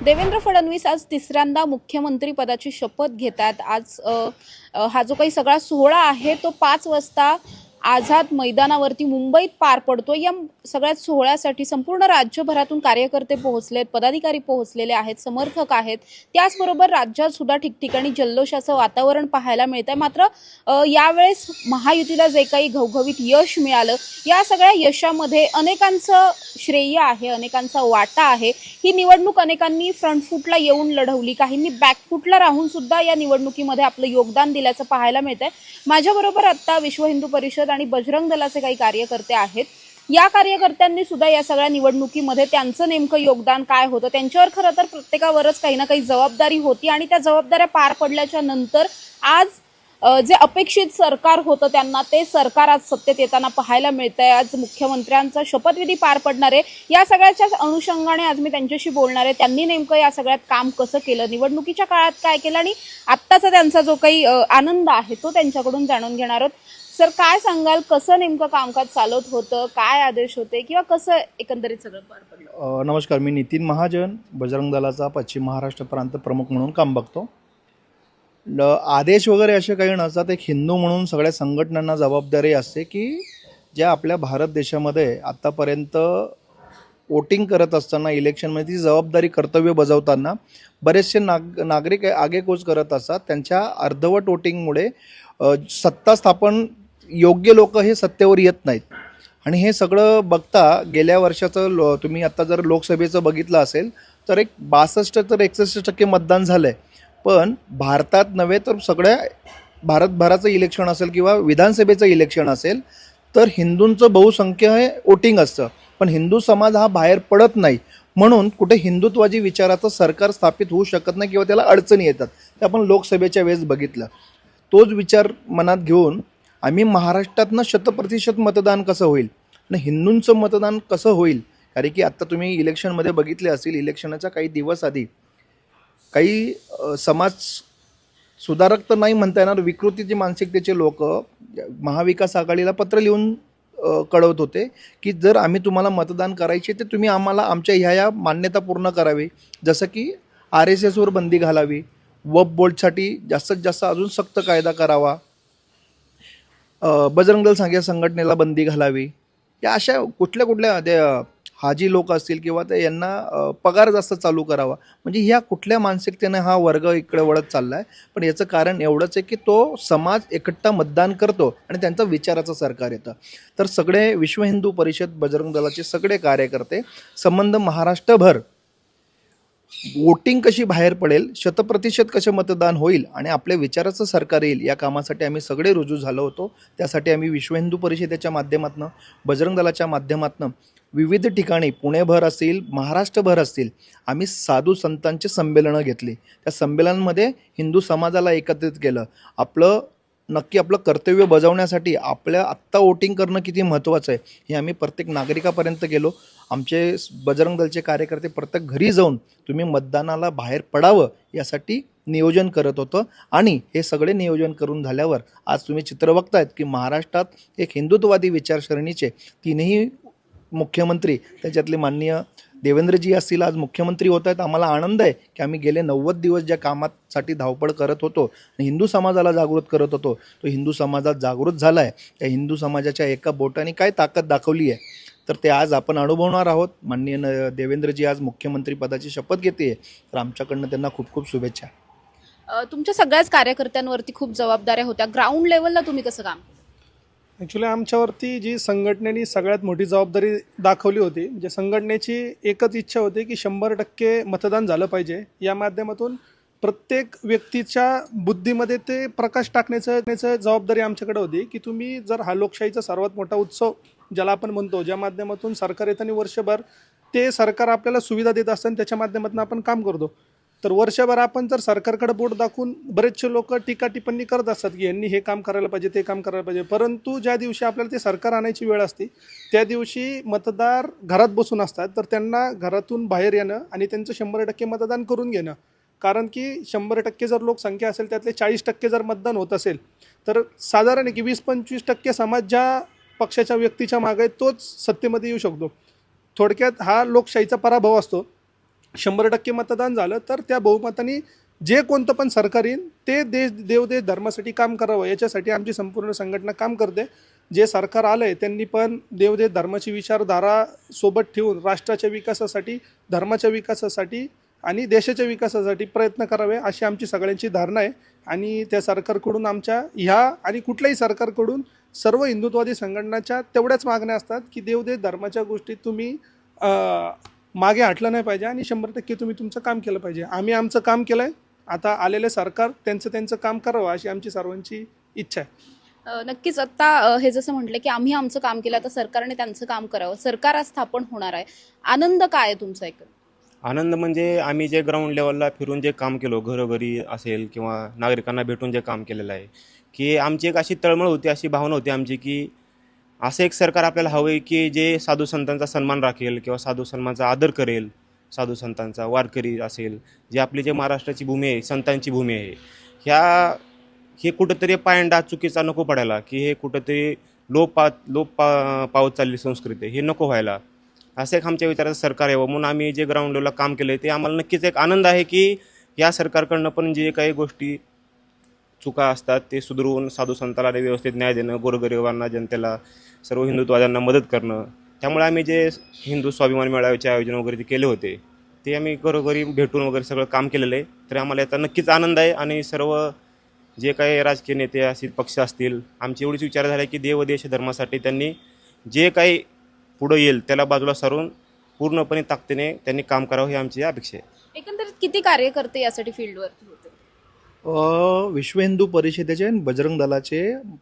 देवेंद्र फडणवीस आज तिसऱ्यांदा मुख्यमंत्री पदाची शपथ घेत आहेत आज हा जो काही सगळा सोहळा आहे तो पाच वाजता आझाद मैदानावरती मुंबईत पार पडतो. या सगळ्या सोहळ्यासाठी संपूर्ण राज्यभरातून कार्यकर्ते पोहोचलेत पदाधिकारी पोहोचलेले आहेत समर्थक आहेत. त्याचबरोबर राज्यात सुद्धा ठिकठिकाणी जल्लोषाचं वातावरण पाहायला मिळत आहे मात्र यावेळेस महायुतीला जे काही घवघवीत यश मिळालं या सगळ्या यशामध्ये अनेकांचं श्रेय आहे अनेकांचा वाटा आहे. ही निवडणूक अनेकांनी फ्रंटफूटला येऊन लढवली. काहींनी बॅकफूटला राहून सुद्धा या निवडणुकीमध्ये आपलं योगदान दिल्याचं पाहायला मिळतंय. माझ्याबरोबर आत्ता विश्व हिंदू परिषद आणि बजरंग दलाचे काही कार्यकर्ते आहेत. या कार्यकर्त्यांनी सुद्धा या सगळ्या निवडणुकीमध्ये त्यांचं नेमकं योगदान काय होतं? त्यांच्यावर खरं तर प्रत्येकावरच काही ना काही जबाबदारी होती आणि त्या जबाबदाऱ्या पार पडल्याच्या नंतर आज जे अपेक्षित सरकार होतं त्यांना ते सरकार आज सत्तेत येताना पाहायला मिळत आहे आज मुख्यमंत्र्यांचा शपथविधी पार पडणार आहे. या सगळ्याच्या अनुषंगाने आज मी त्यांच्याशी बोलणार आहे. त्यांनी नेमकं या सगळ्यात काम कसं केलं? निवडणुकीच्या काळात काय केलं? आणि आत्ताचा त्यांचा जो काही आनंद आहे तो त्यांच्याकडून जाणून घेणार आहोत. सर काय सांगाल? कसं नेमकं कामकाज चालत होतं? काय आदेश होते? किंवा कसं एकंदरीत सगळं पार पडलं? अ, नमस्कार मी नितीन महाजन बजरंग दलाचा पश्चिम महाराष्ट्र प्रांत प्रमुख म्हणून काम बघतो. ल आदेश वगैरे असे काही नसतात. एक हिंदू म्हणून सगळ्या संघटनांना जबाबदारी असते की ज्या आपल्या भारत देशामध्ये आत्तापर्यंत वोटिंग करत असताना इलेक्शनमध्ये ती जबाबदारी कर्तव्य बजावताना बरेचसे नाग नागरिक आगेकूच करत असतात. त्यांच्या अर्धवट वोटिंगमुळे अ, सत्ता स्थापन योग्य लोक हे सत्तेवर येत नाहीत. आणि हे सगळं बघता गेल्या वर्षाचं लो तुम्ही आता जर लोकसभेचं बघितलं असेल तर एक बासष्ट तर एकसष्ट टक्के मतदान झालं आहे पण भारतात नव्हे तर सगळ्या भारतभराचं इलेक्शन असेल किंवा विधानसभेचं इलेक्शन असेल तर हिंदूंचं बहुसंख्य हे वोटिंग असतं. पण हिंदू समाज हा बाहेर पडत नाही. म्हणून कुठे हिंदुत्वाची विचाराचं सरकार स्थापित होऊ शकत नाही किंवा त्याला अडचणी येतात. ते आपण लोकसभेच्या वेळेस बघितलं. तोच विचार मनात घेऊन आम्ही महाराष्ट्रातनं शतप्रतिशत मतदान कसं होईल? आणि हिंदूंचं मतदान कसं होईल? कारण की आत्ता तुम्ही इलेक्शनमध्ये बघितले असेल इलेक्शनाच्या काही दिवस आधी काही समाज सुधारक तर नाही म्हणता येणार. विकृतीचे मानसिकतेचे लोक महाविकास आघाडीला पत्र लिहून कळवत होते की जर आम्ही तुम्हाला मतदान करायचे तर तुम्ही आम्हाला आमच्या ह्या ह्या मान्यता पूर्ण करावी. जसं की आर एस एसवर बंदी घालावी. वब बोल्डसाठी जास्तीत जास्त अजून सक्त कायदा करावा. बजरंग दल सांग्या संघटनेला बंदी घालावी. या अशा कुठल्या कुठल्या ते हाजी लोक असतील किंवा ते यांना पगार जास्त चालू करावा. म्हणजे ह्या कुठल्या मानसिकतेने हा वर्ग इकडे वळत चालला आहे पण याचं कारण एवढंच आहे की तो समाज एकट्टा मतदान करतो आणि त्यांचा विचाराचं सरकार येतं. तर सगळे विश्व हिंदू परिषद बजरंग दलाचे सगळे कार्यकर्ते संबंध महाराष्ट्रभर वोटिंग कशी बाहेर पडेल शतप्रतिशत कसे मतदान होईल आणि आपल्या विचाराचं सरकार येईल या कामासाठी आम्ही सगळे रुजू झालो होतो. त्यासाठी आम्ही विश्व हिंदू परिषदेच्या माध्यमातून बजरंग दलाच्या माध्यमातून विविध ठिकाणी पुणेभर असतील महाराष्ट्रभर असतील आम्ही साधू संतांचे संमेलनं घेतली. त्या संमेलनामध्ये हिंदू समाजाला एकत्रित केलं. आपलं नक्की आपलं कर्तव्य बजावण्यासाठी आपल्या आत्ता वोटिंग करणं किती महत्त्वाचं आहे हे आम्ही प्रत्येक नागरिकापर्यंत गेलो. आमचे बजरंग दलचे कार्यकर्ते प्रत्येक घरी जाऊन तुम्ही मतदानाला बाहेर पडावं यासाठी नियोजन करत होतं. आणि हे सगळे नियोजन करून झाल्यावर आज तुम्ही चित्र बघतायत की महाराष्ट्रात एक हिंदुत्ववादी विचारसरणीचे तीनही मुख्यमंत्री त्याच्यातले माननीय देवेंद्रजी असतील आज मुख्यमंत्री होत आहेत आम्हाला आनंद आहे की आम्ही गेले नव्वद दिवस ज्या कामासाठी धावपळ करत होतो आणि हिंदू समाजाला जागृत करत होतो तो हिंदू समाजात जागृत झाला आहे त्या हिंदू समाजाच्या एका बोटाने काय ताकद दाखवली आहे? तर ते आज आपण अनुभवणार आहोत. माननीय देवेंद्रजी आज मुख्यमंत्रीपदाची शपथ घेते तर आमच्याकडनं त्यांना खूप खूप शुभेच्छा. तुमच्या सगळ्याच कार्यकर्त्यांवरती खूप जबाबदाऱ्या होत्या. ग्राउंड लेवलला तुम्ही कसं काम ॲक्च्युली आमच्यावरती जी संघटनेने सगळ्यात मोठी जबाबदारी दाखवली होती म्हणजे संघटनेची एकच इच्छा होती की शंभर टक्के मतदान झालं पाहिजे. या माध्यमातून प्रत्येक व्यक्तीच्या बुद्धीमध्ये ते प्रकाश टाकण्याचं टाकण्याचं जबाबदारी आमच्याकडे होती की तुम्ही जर हा लोकशाहीचा सर्वात मोठा उत्सव ज्याला आपण म्हणतो ज्या माध्यमातून सरकार येताना वर्षभर ते सरकार आपल्याला सुविधा देत असताना त्याच्या माध्यमातून आपण काम करतो. तर वर्षभर आपण जर सरकारकडे बोट दाखवून बरेचसे लोक टीका टिप्पणी करत असतात की यांनी हे काम करायला पाहिजे ते काम करायला पाहिजे. परंतु ज्या दिवशी आपल्याला ते सरकार आणायची वेळ असते त्या दिवशी मतदार घरात बसून असतात. तर त्यांना घरातून बाहेर येणं आणि त्यांचं शंभर टक्के मतदान करून घेणं. कारण की शंभर टक्के जर लोकसंख्या असेल त्यातले चाळीस टक्के जर मतदान होत असेल तर साधारण आहे की वीस पंचवीस टक्के समाज ज्या पक्षाच्या व्यक्तीच्या मागे तोच सत्तेमध्ये येऊ शकतो. थोडक्यात हा लोकशाहीचा पराभव असतो. शंभर टक्के मतदान झालं तर त्या बहुमताने जे कोणतं पण सरकार येईल ते देश देव देश धर्मासाठी काम करावं. याच्यासाठी आमची संपूर्ण संघटना काम करते. जे सरकार आलं आहे त्यांनी पण देवदेश धर्माची विचारधारा सोबत ठेवून राष्ट्राच्या विकासासाठी धर्माच्या विकासासाठी आणि देशाच्या विकासासाठी प्रयत्न करावे अशी आमची सगळ्यांची धारणा आहे. आणि त्या सरकारकडून आमच्या ह्या आणि कुठल्याही सरकारकडून सर्व हिंदुत्ववादी संघटनाच्या तेवढ्याच मागण्या असतात की देवदेश धर्माच्या गोष्टीत तुम्ही मागे हटलं नाही पाहिजे आणि शंभर टक्के तुम्ही तुमचं काम केलं पाहिजे. आम्ही आमचं काम केलं आहे आता आलेले सरकार त्यांचं त्यांचं काम करावं अशी आमची सर्वांची इच्छा आहे. नक्कीच. आता अ, हे जसं म्हटलं की आम्ही आमचं काम केलं तर सरकारने त्यांचं काम करावं. सरकार आज स्थापन होणार आहे. आनंद काय आहे तुमचा एक आनंद म्हणजे आम्ही जे ग्राउंड लेवलला फिरून जे काम केलो घरोघरी असेल किंवा नागरिकांना भेटून जे काम केलेलं आहे की आमची एक अशी तळमळ होती अशी भावना होती आमची की असं एक सरकार आपल्याला हवं आहे की जे साधू संतांचा सन्मान राखेल किंवा साधू सन्मानचा आदर करेल साधू संतांचा वारकरी असेल जे आपली जे महाराष्ट्राची भूमी आहे संतांची भूमी आहे ह्या हे कुठंतरी पायंडा चुकीचा नको पडायला की हे कुठंतरी लोप पा लोप पा पावत चालली संस्कृती आहे. हे नको व्हायला असं एक आमच्या विचाराचं सरकार यावं म्हणून आम्ही जे ग्राउंड लेवलला काम केलं आहे ते आम्हाला नक्कीच एक आनंद आहे की या सरकारकडनं पण जे काही गोष्टी चुका असतात ते सुधरवून साधू संताला व्यवस्थित न्याय देणं गोरगरिबांना जनतेला सर्व हिंदुत्वाद्यांना मदत करणं. त्यामुळे आम्ही जे हिंदू स्वाभिमान मेळाव्याचे आयोजन वगैरे ते केले होते ते आम्ही घरोघरी भेटून वगैरे सगळं काम केलेलं आहे. तर आम्हाला याचा नक्कीच आनंद आहे आणि सर्व जे काही राजकीय नेते असतील पक्ष असतील आमची एवढीच विचार झाला की देव देश धर्मासाठी त्यांनी जे काही पुढं येईल त्याला बाजूला सारून पूर्णपणे ताकदीने त्यांनी काम करावं ही आमची अपेक्षा आहे. एकंदरीत किती कार्यकर्ते यासाठी फील्डवर? विश्व हिंदू परिषदेचे आणि बजरंग दलाचे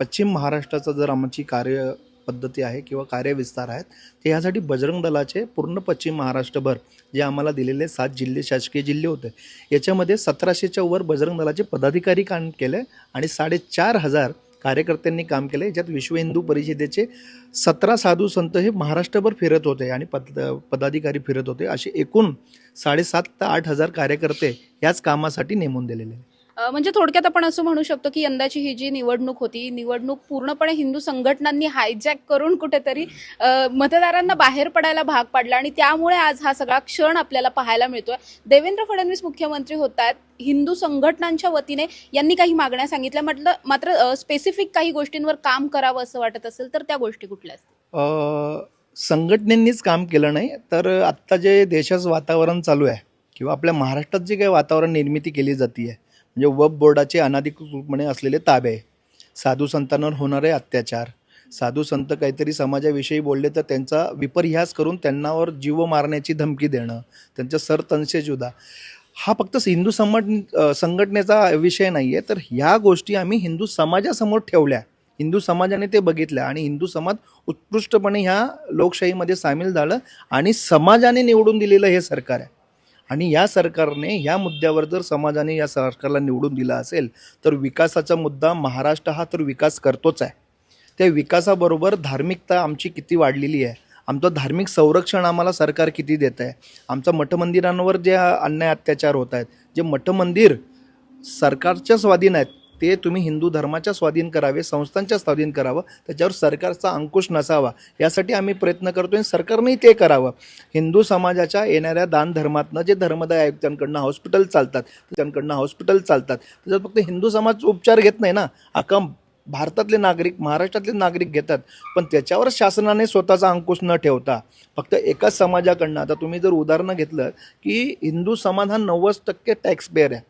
पश्चिम महाराष्ट्राचा जर आमची कार्य पद्धती आहे किंवा कार्यविस्तार आहेत ते यासाठी बजरंग दलाचे पूर्ण पश्चिम महाराष्ट्रभर जे आम्हाला दिलेले सात जिल्हे शासकीय जिल्हे होते याच्यामध्ये सतराशेच्या वर बजरंग दलाचे पदाधिकारी काम केले आणि साडेचार हजार कार्यकर्त्यांनी काम केलं याच्यात विश्व हिंदू परिषदेचे सतरा साधू संत हे महाराष्ट्रभर फिरत होते आणि पद पदाधिकारी फिरत होते असे एकूण साडेसात ते आठ हजार कार्यकर्ते याच कामासाठी नेमून दिलेले आहेत. म्हणजे थोडक्यात आपण असं म्हणू शकतो की यंदाची ही जी निवडणूक होती निवडणूक पूर्णपणे हिंदू संघटनांनी हायजॅक करून कुठेतरी मतदारांना बाहेर पडायला भाग पाडला आणि त्यामुळे आज हा सगळा क्षण आपल्याला पाहायला मिळतोय. देवेंद्र फडणवीस मुख्यमंत्री होत आहेत हिंदू संघटनांच्या वतीने यांनी काही मागण्या सांगितल्या. म्हटलं मात्र स्पेसिफिक काही गोष्टींवर काम करावं असं वाटत असेल तर त्या गोष्टी कुठल्या असतील? संघटनेनीच काम केलं नाही तर आत्ता जे देशाचं वातावरण चालू आहे किंवा आपल्या महाराष्ट्रात जे काही वातावरण निर्मिती केली जाते आहे म्हणजे वब बोर्डाचे अनाधिकृतपणे असलेले ताबे. साधू संतांवर होणारे अत्याचार. साधू संत काहीतरी समाजाविषयी बोलले तर त्यांचा विपर्यास करून त्यांनावर जीव मारण्याची धमकी देणं त्यांचं सरतनशे जुदा. हा फक्त हिंदू संघट संघटनेचा विषय नाही आहे तर ह्या गोष्टी आम्ही हिंदू समाजासमोर ठेवल्या. हिंदू समाजाने ते बघितलं आणि हिंदू समाज उत्कृष्टपणे ह्या लोकशाहीमध्ये सामील झालं आणि समाजाने निवडून दिलेलं हे सरकार आहे. आणि या सरकारने या मुद्द्यावर जर समाजाने या सरकारला निवडून दिला असेल तर विकासाचा मुद्दा महाराष्ट्र हा तर विकास करतोच आहे. त्या विकासाबरोबर धार्मिकता आमची किती वाढलेली आहे. आमचं धार्मिक संरक्षण आम्हाला सरकार किती देत आहे. आमचं मठमंदिरांवर जे अन्याय अत्याचार होत आहेत जे मठमंदिर सरकारच्या स्वाधीन आहेत ते तुम्ही हिंदू धर्माच्या स्वाधीन करावे संस्थांच्या स्वाधीन करावं त्याच्यावर सरकारचा अंकुश नसावा यासाठी आम्ही प्रयत्न करतो आणि सरकारनेही ते करावं. हिंदू समाजाच्या येणाऱ्या दान धर्मातनं जे धर्मदाय आयुक्तांकडनं हॉस्पिटल चालतात त्यांकडनं हॉस्पिटल चालतात त्याच्यात फक्त हिंदू समाज उपचार घेत नाही ना. अकम भारतातले नागरिक महाराष्ट्रातले नागरिक घेतात पण त्याच्यावर शासनाने स्वतःचा अंकुश न ठेवता फक्त एकाच समाजाकडनं. आता तुम्ही जर उदाहरणं घेतलं की हिंदू समाज हा नव्वद टक्के टॅक्स पेअर आहे.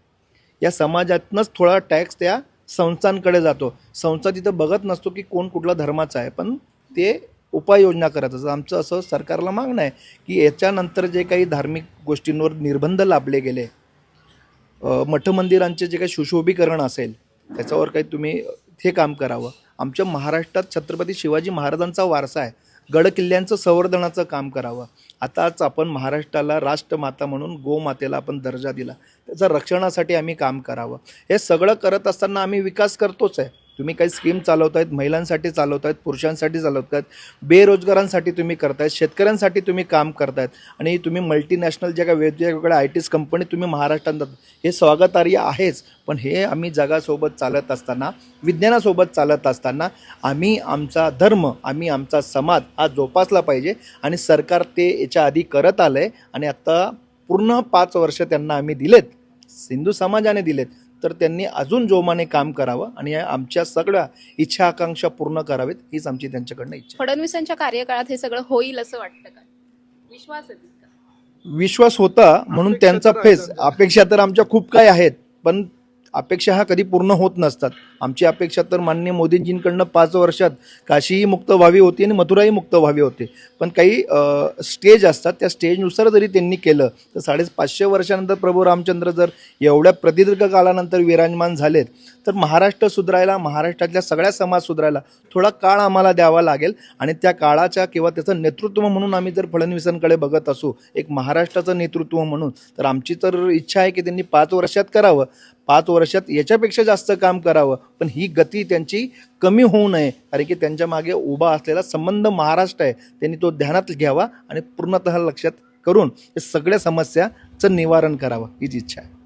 या समाजातनंच थोडा टॅक्स त्या संस्थांकडे जातो. संस्था तिथं बघत नसतो की कोण कुठला धर्माचा आहे. पण ते उपाययोजना करत असतात. आमचं असं सरकारला मागणं आहे की याच्यानंतर जे काही धार्मिक गोष्टींवर निर्बंध लाभले गेले मठ मठमंदिरांचे जे काही सुशोभीकरण असेल त्याच्यावर काही तुम्ही हे काम करावं. आमच्या महाराष्ट्रात छत्रपती शिवाजी महाराजांचा वारसा आहे. गडकिल्ल्यांचं संवर्धनाचं काम करावं. आताच आपण महाराष्ट्राला राष्ट्रमाता म्हणून गोमातेला आपण दर्जा दिला. त्याचं रक्षणासाठी आम्ही काम करावं. हे सगळं करत असताना आम्ही विकास करतोच आहे. तुम्ही काही स्कीम चालवतायत महिलांसाठी चालवतायत पुरुषांसाठी चालवतायत बेरोजगारांसाठी तुम्ही करतायत शेतकऱ्यांसाठी तुम्ही काम करतायत आणि तुम्ही मल्टीनॅशनल ज्या काही वेगवेगळ्या आय टीज कंपनी तुम्ही महाराष्ट्रात जात- हे स्वागतार्य आहेच. पण हे आम्ही जगासोबत चालत असताना विज्ञानासोबत चालत असताना आम्ही आमचा धर्म आम्ही आमचा समाज हा जोपासला पाहिजे आणि सरकार ते याच्या आधी करत आलं आहे आणि आत्ता पूर्ण पाच वर्ष त्यांना आम्ही दिलेत हिंदू समाजाने दिलेत. तर त्यांनी अजून जोमाने काम करावं आणि आमच्या सगळ्या इच्छा आकांक्षा पूर्ण करावेत हीच आमची त्यांच्याकडनं इच्छा. फडणवीसांच्या कार्यकाळात हे सगळं होईल असं वाटतं का विश्वास? विश्वास होता म्हणून त्यांचा फेस. अपेक्षा तर आमच्या खूप काय आहेत पण अपेक्षा हा कधी पूर्ण होत नसतात. आमची अपेक्षा तर माननीय मोदींजींकडनं पाच वर्षात काशीही मुक्त व्हावी होती आणि मथुराही मुक्त व्हावी होते. पण काही स्टेज असतात. त्या स्टेजनुसार जरी त्यांनी केलं तर साडेपाचशे वर्षानंतर प्रभू रामचंद्र जर एवढ्या प्रदीर्घ कालानंतर विराजमान झालेत तर महाराष्ट्र सुधारायला महाराष्ट्रातल्या सगळ्या समाज सुधारायला थोडा काळ आम्हाला द्यावा लागेल आणि त्या काळाच्या किंवा त्याचं नेतृत्व म्हणून आम्ही जर फडणवीसांकडे बघत असू एक महाराष्ट्राचं नेतृत्व म्हणून तर आमची तर इच्छा आहे की त्यांनी पाच वर्षात करावं. पाच वर्षात याच्यापेक्षा जास्त काम करावं. पण ही गती त्यांची कमी होऊ नये कारण की त्यांच्या मागे उभा असलेला संबंध महाराष्ट्र आहे. त्यांनी तो ध्यानात घ्यावा आणि पूर्णतः लक्षात करून सगळ्या समस्याचं निवारण करावं. हीच इच्छा आहे.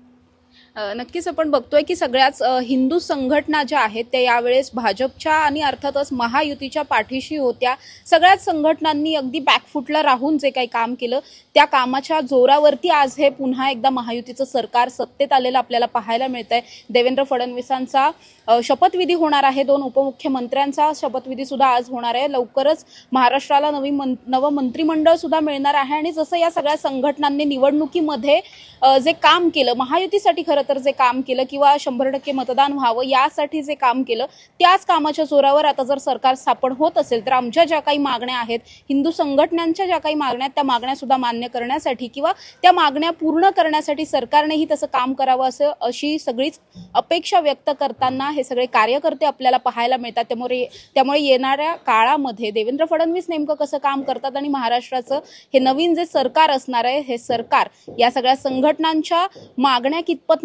नक्कीच आपण बघतोय की सगळ्याच हिंदू संघटना ज्या आहेत त्या यावेळेस भाजपच्या आणि अर्थातच महायुतीच्या पाठीशी होत्या. सगळ्याच संघटनांनी अगदी बॅकफुटला राहून जे काही काम केलं त्या कामाच्या जोरावरती आज हे पुन्हा एकदा महायुतीचं सरकार सत्तेत आलेलं आपल्याला पाहायला मिळत आहे देवेंद्र फडणवीसांचा शपथविधी होणार आहे. दोन उपमुख्यमंत्र्यांचा शपथविधी सुद्धा आज होणार आहे. लवकरच महाराष्ट्राला नवी मं नवं मंत्रिमंडळ सुद्धा मिळणार आहे. आणि जसं या सगळ्या संघटनांनी निवडणुकीमध्ये जे काम केलं महायुतीसाठी खरं तर जे काम केलं किंवा शंभर टक्के मतदान व्हावं यासाठी जे काम केलं त्याच कामाच्या जोरावर आता जर सरकार स्थापन होत असेल तर आमच्या ज्या काही मागण्या आहेत हिंदू संघटनांच्या ज्या काही मागण्या आहेत त्या मागण्या सुद्धा मान्य करण्यासाठी किंवा त्या मागण्या पूर्ण करण्यासाठी सरकारनेही तसं काम करावं असं अशी सगळीच अपेक्षा व्यक्त करताना हे सगळे कार्यकर्ते आपल्याला पाहायला मिळतात. त्यामुळे त्यामुळे येणाऱ्या काळामध्ये देवेंद्र फडणवीस नेमकं कसं काम करतात आणि महाराष्ट्राचं हे नवीन जे सरकार असणार आहे हे सरकार या सगळ्या संघटनांच्या मागण्या कितपत